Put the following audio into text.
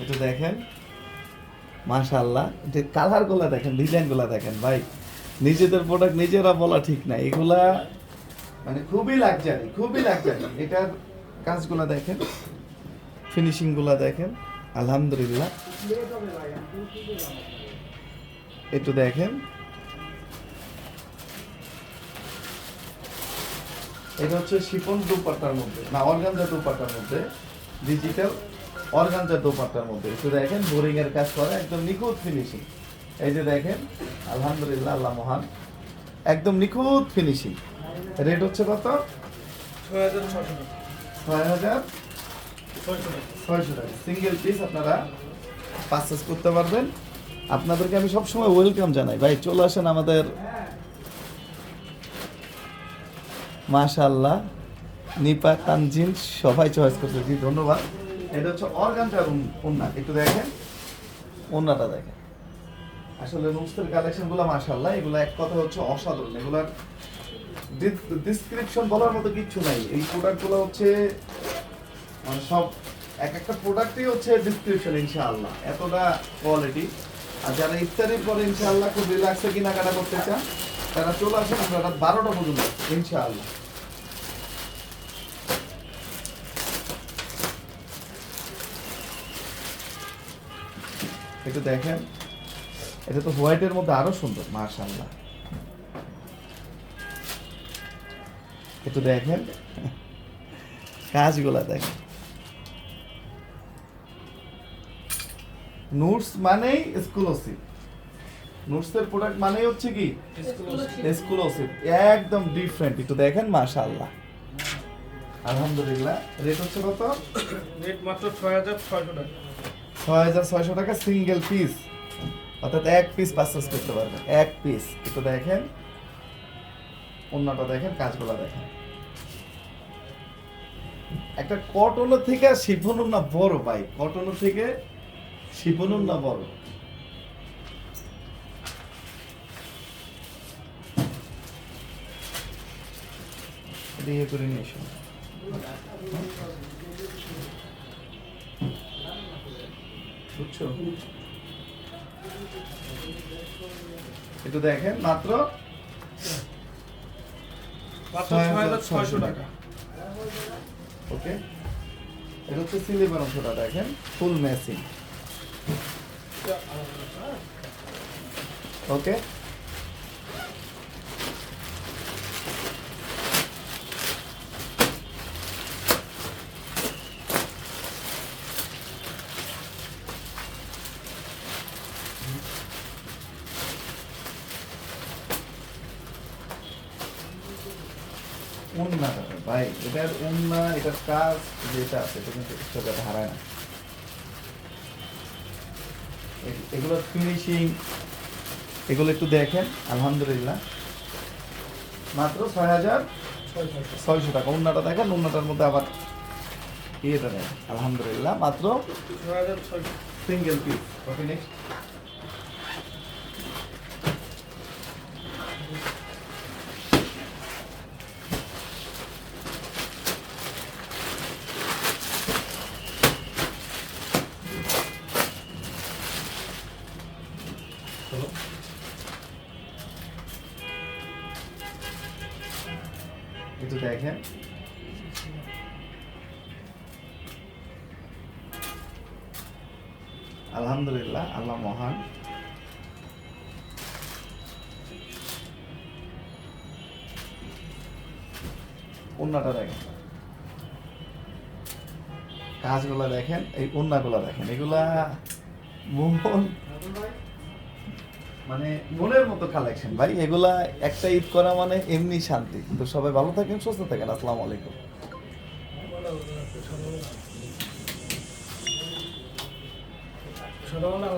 একটু দেখেন। মাশাআল্লাহ, যে কালারগুলো দেখেন, ডিজাইনগুলো দেখেন, ভাই। নিজেদের প্রোডাক্ট নিজেরা বলা ঠিক না। এগুলা মানে খুবই লাক্সারি খুবই লাক্সারি এটার কাজগুলো দেখেন ফিনিশিংগুলো দেখেন, আলহামদুলিল্লাহ। একটু দেখেন। এটা হচ্ছে শিপন দুপাটার মধ্যে, না, অর্গানজা দুপাট্টার মধ্যে ডিজিটাল অর্গানজা দুপাট্টার মধ্যে। একটু দেখেন বোরিং এর কাজ করে, একদম নিখুঁত ফিনিশিং এই যে দেখেন, আলহামদুলিল্লাহ, আল্লাহ মহান। একদম নিখুঁত ফিনিশিং রেট হচ্ছে কত? ছয় হাজার ছয়শো টাকা। সিঙ্গেল পিস আপনারা পারচেস করতে পারবেন। আপনাদেরকে আমি সবসময় ওয়েলকাম জানাই। ভাই, চলে আসেন আমাদের মাশাল্লাহ নিপা তানজিন সবাই চয়েস করছে। জি, ধন্যবাদ। এটা হচ্ছে অর্গানটার ওন্না একটু দেখেন। ওন্নাটা দেখেন। আসলে নুস্তের কালেকশনগুলো মাশাল্লাহ এগুলো এক কথা হচ্ছে অসাধারণ। এগুলার ডিসক্রিপশন বলার মতো কিচ্ছু নাই। এই প্রোডাক্টগুলো হচ্ছে মানে সব এক একটা প্রোডাক্টই হচ্ছে ডিসক্রিপশন ইনশাআল্লাহ। এতটা কোয়ালিটি আর যারা ইফতারির পরে ইনশাআল্লাহ খুব রিল্যাক্সে কেনাকাটা করতে চান তারা চলে আসেন আপনারা বারোটা পর্যন্ত ইনশাআল্লাহ। একটু দেখেন। এটা তো হোয়াইটের মধ্যে আরও সুন্দর মাশাআল্লাহ। একটু দেখেন। কাজগুলা দেখেন। নুটস মানেই এক্সক্লুসিভ নুটসের প্রোডাক্ট মানেই হচ্ছে কি? এক্সক্লুসিভ একদম ডিফারেন্ট একটু দেখেন মাশাআল্লাহ। আলহামদুলিল্লাহ। রেট হচ্ছে কত? রেট মাত্র ছয় হাজার ছয়শো টাকা। ছয় হাজার ছয়শো টাকা সিঙ্গেল পিস অর্থাৎ এক পিস পারচেস করতে পারবেন এক পিস একটু দেখেন। অন্যটা দেখেন, কাজগুলো দেখেন। একটা কটনের থেকে শিফনের না বড় ভাই। কটনের থেকে শিফনের না বড়। ইয়ে করে নিয়ে বুঝছ? একটু দেখেন মাত্র ছয়শো টাকা। ওকে। এটা হচ্ছে সিলিভার অংশটা দেখেন ফুল ম্যাচিং ওকে। উন্না ভাই এটার উন্না এটার কাজ যেটা আছে এটা কিন্তু একটু হারায় না। এগুলোর ফিনিশিং এগুলো একটু দেখেন আলহামদুলিল্লাহ। মাত্র ছয় হাজার ছয়শো টাকা। উন্নাটা দেখেন উন্নাটার মধ্যে আবার ইয়েটা দেখেন আলহামদুলিল্লাহ। মাত্র ছয় হাজার সিঙ্গেল পিস ওকে নেক্সট একটু দেখেন। আলহামদুলিল্লাহ আল্লাহ মহান। উন্নাটা দেখেন। কাজগুলা দেখেন এই উন্নাগুলা দেখেন। এগুলা মন মানে মনের মতো কালেকশন ভাই। এগুলা একটা ঈদ করা মানে এমনি শান্তি। তো সবাই ভালো থাকেন সুস্থ থাকেন। আসসালামু আলাইকুম। ছোটবেলা